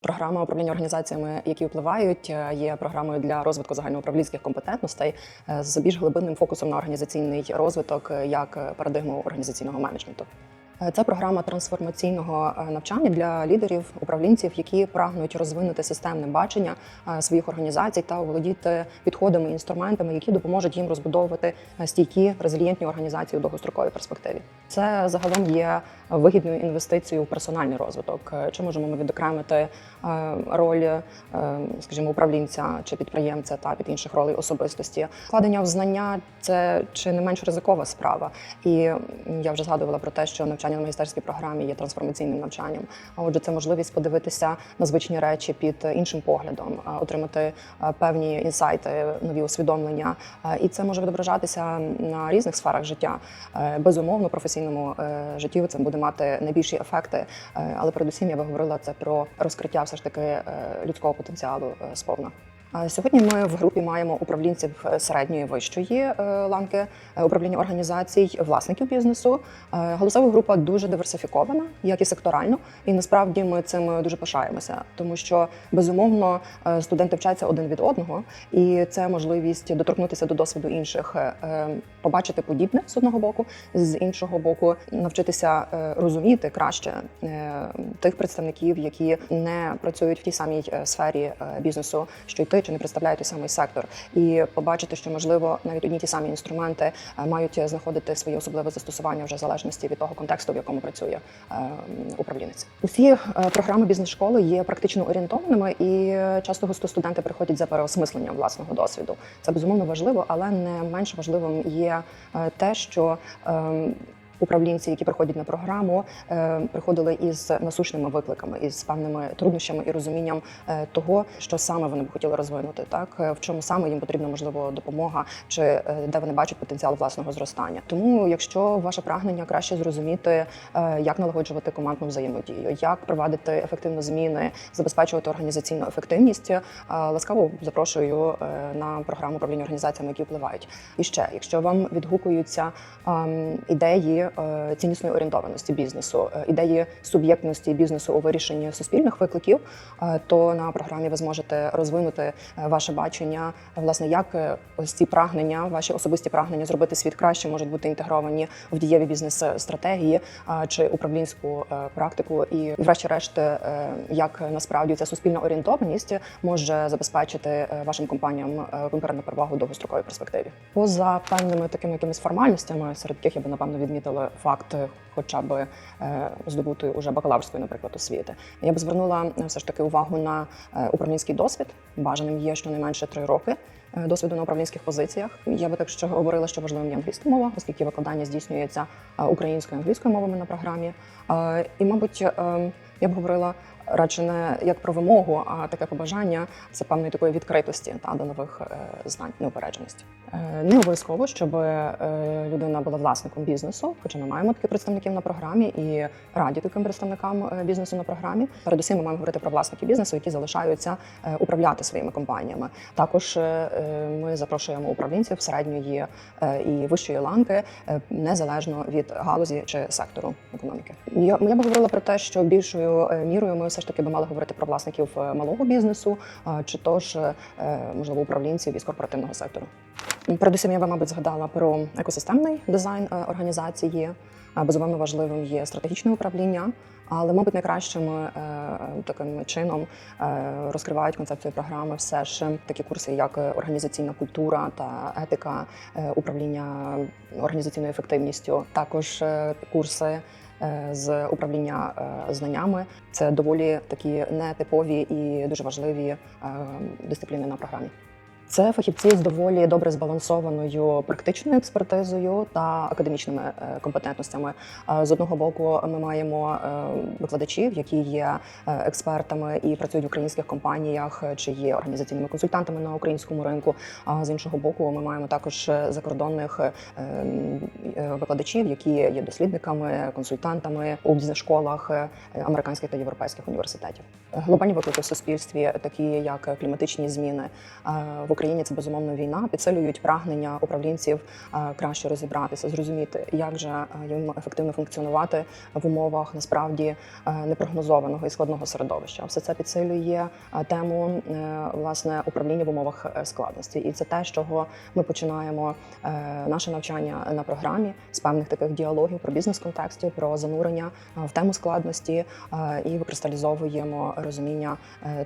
Програма управління організаціями, які впливають, е, є програмою для розвитку загальноуправлінських компетентностей е, з більш глибинним фокусом на організаційний розвиток е, як парадигму організаційного менеджменту. Е, Це програма трансформаційного е, навчання для лідерів, управлінців, які прагнуть розвинути системне бачення е, своїх організацій та володіти підходами і інструментами, які допоможуть їм розбудовувати стійкі резильєнтні організації у довгостроковій перспективі. Це загалом є вигідною інвестицією у персональний розвиток. Чи можемо ми відокремити роль, скажімо, управлінця чи підприємця та під інших ролей особистості? Вкладення в знання це чи не менш ризикова справа. І я вже згадувала про те, що навчання на магістерській програмі є трансформаційним навчанням. А отже, це можливість подивитися на звичні речі під іншим поглядом, отримати е, певні інсайти, нові усвідомлення. Е, І це може відображатися на різних сферах життя. Е, Безумовно, професійному е, житті це буде мати найбільші ефекти. Е, Але передусім я би говорила це про розкриття все ж таки е, людського потенціалу е, сповна. Сьогодні ми в групі маємо управлінців е, середньої вищої е, ланки е, управління організацій, власників бізнесу. Голосова група дуже диверсифікована, як і секторально, і насправді ми цим дуже пишаємося, тому що безумовно студенти вчаться один від одного, і це можливість доторкнутися до досвіду інших, побачити подібне з одного боку, з іншого боку, навчитися розуміти краще тих представників, які не працюють в тій самій сфері бізнесу, що й ти, чи не представляють той самий сектор, і побачити, що можливо навіть одні ті самі інструменти е, мають знаходити своє особливе застосування вже в залежності від того контексту, в якому працює е, управлінець. Усі е, програми бізнес-школи є практично орієнтованими, і часто густо студенти приходять за переосмисленням власного досвіду. Це безумовно важливо, але не менш важливим є те, що ем, Управлінці, які приходять на програму, е, приходили із насущними викликами, із певними труднощами і розумінням е, того, що саме вони б хотіли розвинути, так Е, в чому саме їм потрібна можливо допомога, чи де вони бачать потенціал власного зростання. Тому, якщо ваше прагнення краще зрозуміти, як налагоджувати командну взаємодію, як провадити ефективно зміни, забезпечувати організаційну ефективність, ласкаво запрошую на програму управління організаціями, які впливають. І ще, якщо вам відгукуються ем, е, ціннісної орієнтованості бізнесу, е, ідеї суб'єктності бізнесу у вирішенні суспільних викликів, е, то на програмі ви зможете розвинути ваше бачення, власне, як ось ці прагнення, ваші особисті прагнення зробити світ краще, можуть бути інтегровані в дієві бізнес-стратегії чи управлінську практику, і врешті-решт, як насправді ця суспільна орієнтованість може забезпечити вашим компаніям конкурентну перевагу в довгостроковій перспективі. Поза певними такими якимись формальностями, серед яких я би напевно відмітила факт, е, хоча б е, здобутої уже бакалаврської, наприклад, освіти. Я б звернула е, все ж таки увагу на управлінський досвід. Бажаним є щонайменше три роки. Досвіду на управлінських позиціях. Я би так що говорила, що важливим є англійська мова, оскільки викладання здійснюється українською і англійською мовами на програмі. І, мабуть, я б говорила радше не як про вимогу, а таке побажання це певної такої відкритості та до нових е, знань, неупередженості. Е, Не обов'язково, щоб е, людина була власником бізнесу, хоча ми маємо таких представників на програмі і раді таким представникам бізнесу на програмі. Передусім, ми маємо говорити про власників бізнесу, які залишаються управляти своїми компаніями. Також ми запрошуємо управлінців середньої і вищої ланки незалежно від галузі чи сектору економіки. Я, я би говорила про те, що більшою мірою ми все ж таки би мали говорити про власників е, малого бізнесу, чи то ж е, можливо управлінців із корпоративного сектору. Передусім, я би, мабуть, згадала про екосистемний дизайн е, організації. Безумовно важливим є стратегічне управління, але, мабуть, найкращим таким чином розкривають концепцію програми все ж такі курси, як організаційна культура та етика управління організаційною ефективністю. Також курси з управління е, знаннями. Це доволі такі нетипові і дуже важливі е, дисципліни на програмі. Це фахівці з доволі добре збалансованою практичною експертизою та академічними е, компетентностями. Е, З одного боку, ми маємо е, викладачів, які є експертами і працюють в українських компаніях, чи є організаційними консультантами на українському ринку. А з іншого боку, ми маємо також закордонних викладачів, які є дослідниками, консультантами у бізнес-школах американських та європейських університетів. Глобальні виклики в суспільстві, такі як кліматичні зміни в Україні це безумовно війна, підсилюють прагнення управлінців е, краще розібратися, зрозуміти, як же е, їм ефективно функціонувати в умовах насправді е, непрогнозованого і складного середовища. Все це підсилює тему власне управління в умовах складності, і це те, з чого ми починаємо наше навчання на програмі з певних таких діалогів про бізнес-контексті, про занурення в тему складності і викристалізовуємо розуміння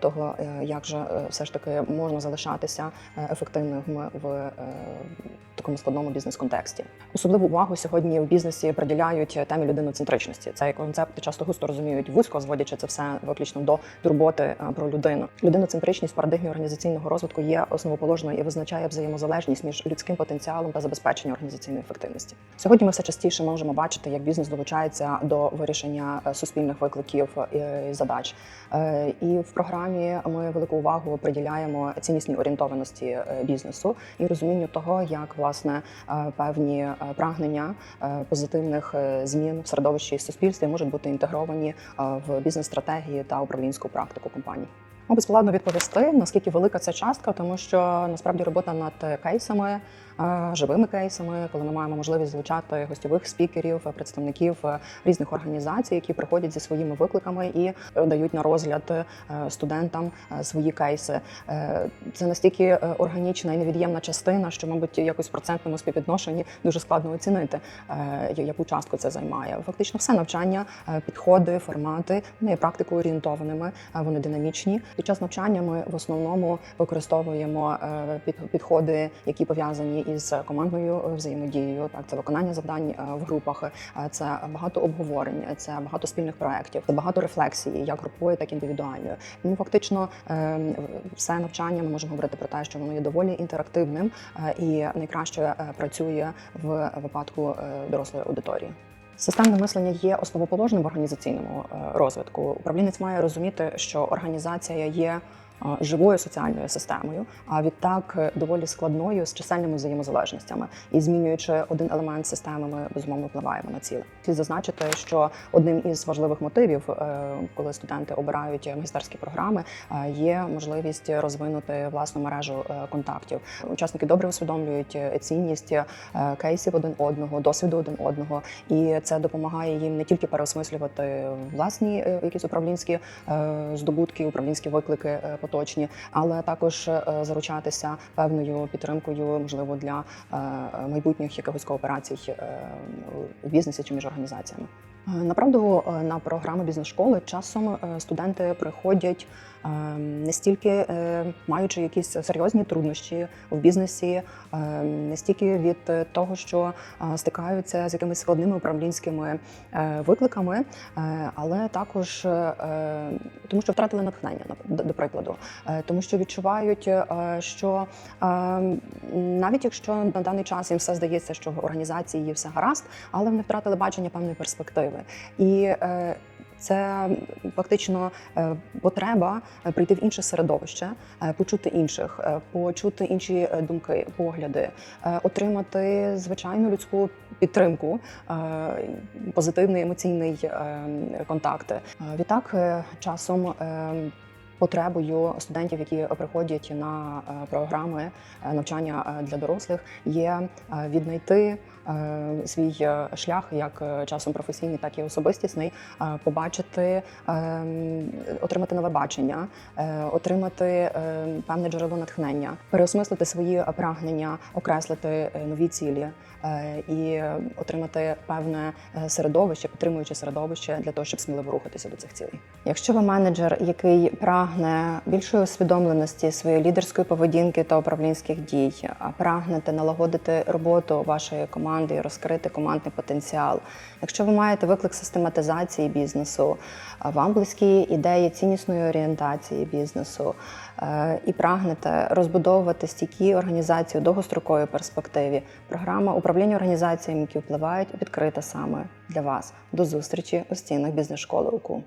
того, як же все ж таки можна залишатися е, ефективним в е, такому складному бізнес-контексті. Особливу увагу сьогодні в бізнесі приділяють темі людиноцентричності. Цей концепт часто густо розуміють вузько, зводячи це все виключно до турботи е, про людину. Людиноцентричність в парадигмі організаційного розвитку є основоположною і визначає взаємозалежність між людським потенціалом та забезпеченням організаційної ефективності. Сьогодні ми все частіше можемо бачити, як бізнес долучається до вирішення суспільних викликів і задач. І в програмі ми велику увагу приділяємо ціннісній орієнтованості е, бізнесу і розумінню того, як власне е, певні е, прагнення позитивних змін в середовищі і суспільстві можуть бути інтегровані в бізнес-стратегії та управлінську практику компаній. Мабуть, складно відповісти, наскільки велика ця частка, тому що насправді робота над кейсами, живими кейсами, коли ми маємо можливість залучати гостьових спікерів, е, представників е, різних організацій, які приходять зі своїми викликами і е, дають на розгляд е, студентам е, свої кейси. Е, Це настільки е, органічна і невід'ємна частина, що, мабуть, якось в процентному співвідношенні дуже складно оцінити, е, яку частку це займає. Фактично, все навчання, е, підходи, формати вони є практико орієнтованими, е, вони динамічні. Під час навчання ми в основному використовуємо е, під- підходи, які пов'язані із командною взаємодією. Так, це виконання завдань е, в групах, е, це багато обговорень, це багато спільних проєктів, це багато рефлексії, як групової, так і індивідуальної. Тому фактично е, все навчання ми можемо говорити про те, що воно є доволі інтерактивним і найкраще працює в випадку дорослої аудиторії. Системне мислення є основоположним в організаційному розвитку. Управлінець має розуміти, що організація є живою соціальною системою, а відтак е, доволі складною з чисельними взаємозалежностями. І змінюючи один елемент системи, ми безумовно впливаємо на ціле. Слід зазначити, що одним із важливих мотивів, е, коли студенти обирають магістерські програми, е, є можливість розвинути власну мережу контактів. Учасники добре усвідомлюють цінність кейсів один одного, досвіду один одного, і це допомагає їм не тільки переосмислювати власні якісь управлінські здобутки, управлінські виклики е, поточні, але також е, заручатися певною підтримкою, можливо, для е, майбутніх якихось кооперацій у в бізнесі чи між організаціями. Е, Направду е, на програми бізнес-школи часом е, студенти приходять не стільки маючи якісь серйозні труднощі в бізнесі, не стільки від того, що стикаються з якимись складними управлінськими викликами, але також тому, що втратили натхнення, до- прикладу, тому що відчувають, що навіть якщо на даний час їм все здається, що в організації все гаразд, але вони втратили бачення певної перспективи. І е, це фактично е, потреба е, прийти в інше середовище, е, почути інших, е, почути інші е, думки, погляди, е, отримати звичайну людську підтримку, е, позитивний емоційний е, контакт. Е, Відтак, е, часом. е, Потребою студентів, які приходять на е, програми е, навчання е, для дорослих, є е, віднайти е, свій е, шлях, як е, часом професійний, так і особистісний, е, побачити, е, отримати нове бачення, е, отримати е, певне джерело натхнення, переосмислити свої прагнення, окреслити е, нові цілі е, і отримати певне е, середовище, підтримуюче середовище для того, щоб сміливо рухатися до цих цілей. Якщо ви менеджер, який прагне більшої усвідомленості своєї лідерської поведінки та управлінських дій, прагнете налагодити роботу вашої команди і розкрити командний потенціал. Якщо ви маєте виклик систематизації бізнесу, вам близькі ідеї ціннісної орієнтації бізнесу е, і прагнете розбудовувати стійкі організації у довгостроковій перспективі, програма управління організаціями, які впливають, відкрита саме для вас. До зустрічі у стінах бізнес-школи УКУ.